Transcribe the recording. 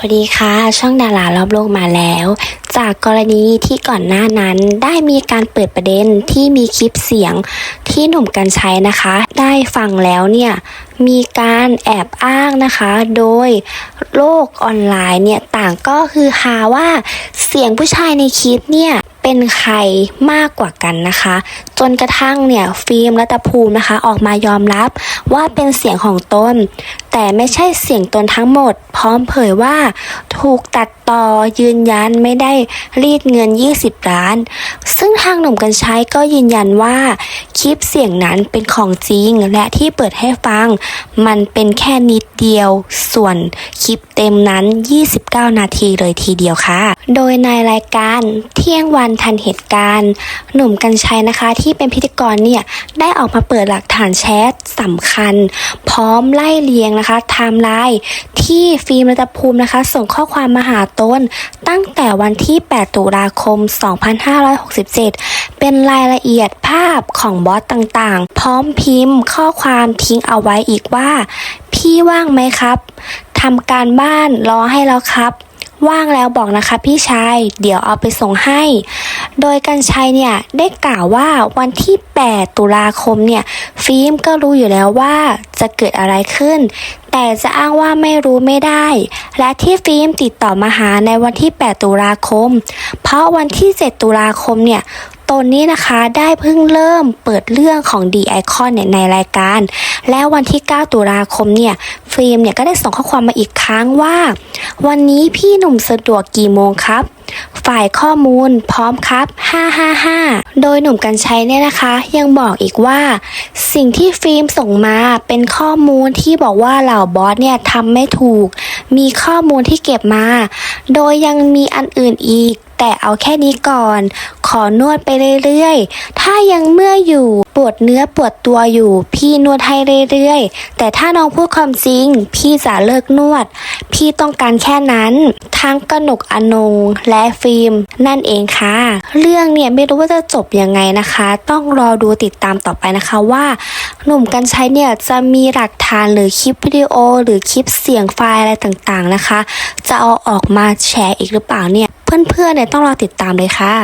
วัสดีค่ะ ช่องดารารอบโลกมาแล้วจากกรณีที่ก่อนหน้านั้นได้มีการเปิดประเด็นที่มีคลิปเสียงที่หนุ่มกัญชัยนะคะ ได้ฟังแล้วเนี่ยมีการแอบอ้างนะคะ โดยโลกออนไลน์เนี่ยต่างก็คือหาว่าเสียงผู้ชายในคลิปเนี่ยเป็นใครมากกว่ากันนะคะ จนกระทั่งเนี่ยฟิล์มรัตภูมินะคะ ออกมายอมรับว่าเป็นเสียงของตนแต่ไม่ใช่เสียงตนทั้งหมด พร้อมเผยว่า ถูกตัดต่อยืนยันไม่ได้รีดเงิน 20 ล้าน ซึ่งทางหนุ่มกัญชัยก็ยืนยันว่า คลิปเสียงนั้นเป็นของจริงและที่เปิดให้ฟัง มันเป็นแค่นิดเดียว ส่วนคลิปเต็มนั้น 29 นาทีเลยทีเดียวค่ะ โดยในรายการเที่ยงวันทันเหตุการณ์ หนุ่มกัญชัยนะคะที่เป็นพิธีกรเนี่ยได้ออกมาเปิดหลักฐานแชทสำคัญ พร้อมไล่เรียงนะคะไทม์ไลน์ที่ฟิล์มรัตภูมินะคะ ส่งข้อความมาหาตนตั้งแต่วันที่ที่ 8 ตุลาคม 2567 เป็นรายละเอียดภาพของบอสต่างๆ พร้อมพิมพ์ข้อความทิ้งเอาไว้อีกว่า พี่ว่างไหมครับทำการบ้านรอให้แล้วครับ ว่างแล้วบอกนะคะพี่ชาย เดี๋ยวเอาไปส่งให้ โดยกันชัยเนี่ยได้กล่าวว่าวันที่ 8 ตุลาคมเนี่ยฟิล์มก็รู้อยู่แล้วว่าจะเกิดอะไรขึ้น แต่จะอ้างว่าไม่รู้ไม่ได้ และที่ฟิล์มติดต่อมาหาในวันที่ 8 ตุลาคม เพราะวันที่ 7 ตุลาคมเนี่ย ตนนี้นะคะได้เพิ่งเริ่มเปิดเรื่องของ D Icon เนี่ยในรายการ และวันที่ 9 ตุลาคมเนี่ยฟิล์มเนี่ยก็ได้ส่งข้อความมาอีกครั้งว่า วันนี้พี่หนุ่มสะดวกกี่โมงครับ ฝ่ายข้อมูลพร้อมครับ 555 โดยหนุ่มกัญชัยเนี่ยนะคะ ยังบอกอีกว่า สิ่งที่ฟิล์มส่งมาเป็นข้อมูลที่บอกว่าเหล่าบอสเนี่ยทำไม่ถูก มีข้อมูลที่เก็บมา โดยยังมีอันอื่นอีก แต่เอาแค่นี้ก่อน ขอนวดไปเรื่อยๆ ถ้ายังเมื่อยอยู่ ปวดเนื้อปวดตัวอยู่ พี่นวดให้เรื่อยๆ แต่ถ้าน้องพูดความจริง พี่จะเลิกนวด พี่ต้องการแค่นั้น ทั้งกนกอนงและฟิล์ม นั่นเองค่ะ เรื่องเนี่ยไม่รู้ว่าจะจบยังไงนะคะ ต้องรอดูติดตามต่อไปนะคะว่า หนุ่มกัญชัยเนี่ยจะมีหลักฐานหรือคลิปวิดีโอ หรือคลิปเสียงไฟล์อะไรต่างๆนะคะ จะเอาออกมาแชร์อีกหรือเปล่าเนี่ย เพื่อนๆเนี่ยต้องรอติดตามเลยค่ะ